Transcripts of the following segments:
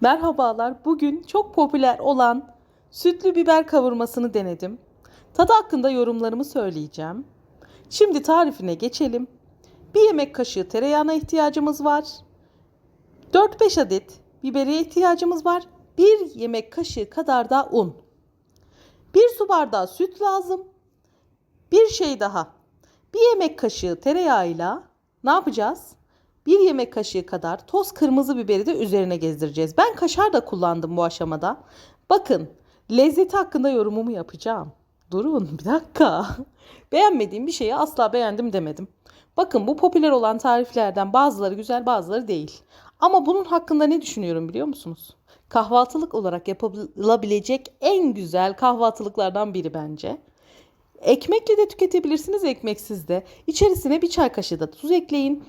Merhabalar. Bugün çok popüler olan sütlü biber kavurmasını denedim. Tadı hakkında yorumlarımı söyleyeceğim. Şimdi tarifine geçelim. Bir yemek kaşığı tereyağına ihtiyacımız var. 4-5 adet biberiye ihtiyacımız var. Bir yemek kaşığı kadar da un. Bir su bardağı süt lazım. Bir şey daha. Bir yemek kaşığı tereyağıyla ne yapacağız? Bir yemek kaşığı kadar toz kırmızı biberi de üzerine gezdireceğiz. Ben kaşar da kullandım bu aşamada. Bakın lezzeti hakkında yorumumu yapacağım. Durun bir dakika. Beğenmediğim bir şeyi asla beğendim demedim. Bakın bu popüler olan tariflerden bazıları güzel bazıları değil. Ama bunun hakkında ne düşünüyorum biliyor musunuz? Kahvaltılık olarak yapılabilecek en güzel kahvaltılıklardan biri bence. Ekmekle de tüketebilirsiniz, ekmeksiz de. İçerisine bir çay kaşığı da tuz ekleyin.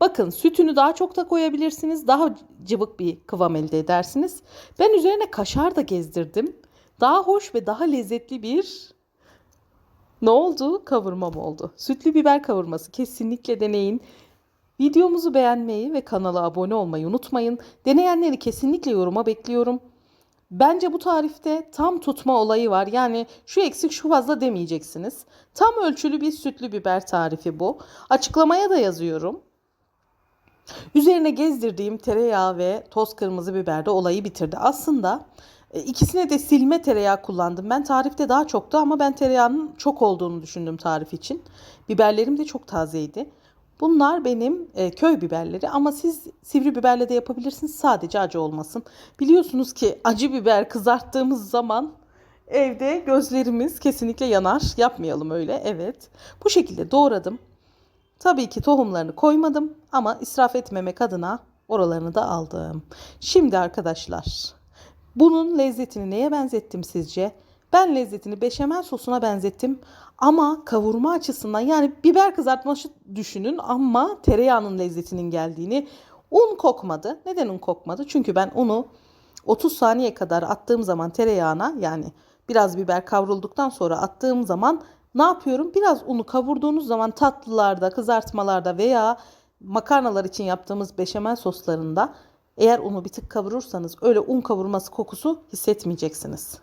Bakın sütünü daha çok da koyabilirsiniz. Daha cıvık bir kıvam elde edersiniz. Ben üzerine kaşar da gezdirdim. Daha hoş ve daha lezzetli bir ne oldu? Kavurmam oldu. Sütlü biber kavurması kesinlikle deneyin. Videomuzu beğenmeyi ve kanala abone olmayı unutmayın. Deneyenleri kesinlikle yoruma bekliyorum. Bence bu tarifte tam tutma olayı var. Yani şu eksik şu fazla demeyeceksiniz. Tam ölçülü bir sütlü biber tarifi bu. Açıklamaya da yazıyorum. Üzerine gezdirdiğim tereyağı ve toz kırmızı biber de olayı bitirdi. Aslında e, ikisine de silme tereyağı kullandım. Ben tarifte daha çoktu ama ben tereyağının çok olduğunu düşündüm tarif için. Biberlerim de çok tazeydi. Bunlar benim e, köy biberleri ama siz sivri biberle de yapabilirsiniz. Sadece acı olmasın. Biliyorsunuz ki acı biber kızarttığımız zaman evde gözlerimiz kesinlikle yanar. Yapmayalım öyle. Evet. Bu şekilde doğradım. Tabii ki tohumlarını koymadım ama israf etmemek adına oralarını da aldım. Şimdi arkadaşlar bunun lezzetini neye benzettim sizce? Ben lezzetini beşamel sosuna benzettim ama kavurma açısından yani biber kızartması düşünün ama tereyağının lezzetinin geldiğini un kokmadı. Neden un kokmadı? Çünkü ben unu 30 saniye kadar attığım zaman tereyağına yani biraz biber kavrulduktan sonra attığım zaman ne yapıyorum? Biraz unu kavurduğunuz zaman tatlılarda, kızartmalarda veya makarnalar için yaptığımız beşamel soslarında eğer unu bir tık kavurursanız öyle un kavurması kokusu hissetmeyeceksiniz.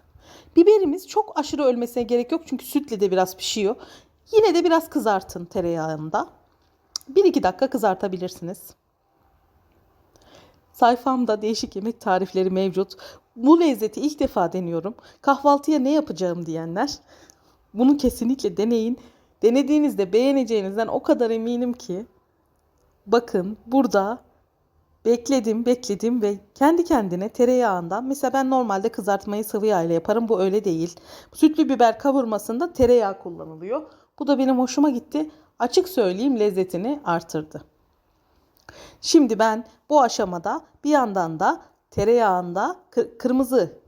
Biberimiz çok aşırı ölmesine gerek yok çünkü sütle de biraz pişiyor. Yine de biraz kızartın tereyağında. 1-2 dakika kızartabilirsiniz. Sayfamda değişik yemek tarifleri mevcut. Bu lezzeti ilk defa deniyorum. Kahvaltıya ne yapacağım diyenler bunu kesinlikle deneyin. Denediğinizde beğeneceğinizden o kadar eminim ki. Bakın burada bekledim, bekledim ve kendi kendine tereyağından mesela ben normalde kızartmayı sıvı yağ ile yaparım. Bu öyle değil. Sütlü biber kavurmasında tereyağı kullanılıyor. Bu da benim hoşuma gitti. Açık söyleyeyim lezzetini artırdı. Şimdi ben bu aşamada bir yandan da tereyağında kır- kırmızı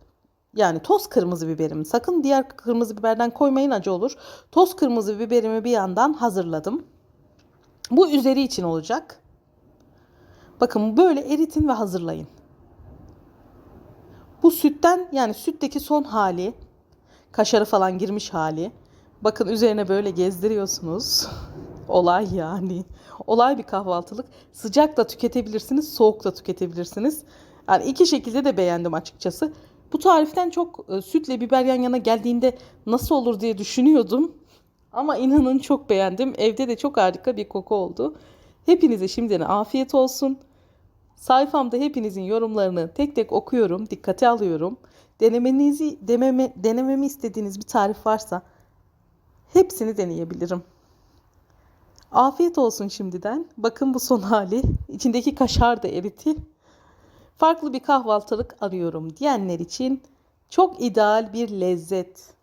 yani toz kırmızı biberimi sakın diğer kırmızı biberden koymayın acı olur. Toz kırmızı biberimi bir yandan hazırladım. Bu üzeri için olacak. Bakın böyle eritin ve hazırlayın. Bu sütten yani sütteki son hali, kaşarı falan girmiş hali. Bakın üzerine böyle gezdiriyorsunuz. Olay yani. Olay bir kahvaltılık. Sıcak da tüketebilirsiniz, soğuk da tüketebilirsiniz. Yani iki şekilde de beğendim açıkçası. Bu tariften çok e, sütle biber yan yana geldiğinde nasıl olur diye düşünüyordum. Ama inanın çok beğendim. Evde de çok harika bir koku oldu. Hepinize şimdiden afiyet olsun. Sayfamda hepinizin yorumlarını tek tek okuyorum, dikkate alıyorum. Denemenizi, dememe, denememi istediğiniz bir tarif varsa hepsini deneyebilirim. Afiyet olsun şimdiden. Bakın bu son hali. İçindeki kaşar da eriti. Farklı bir kahvaltılık arıyorum diyenler için çok ideal bir lezzet.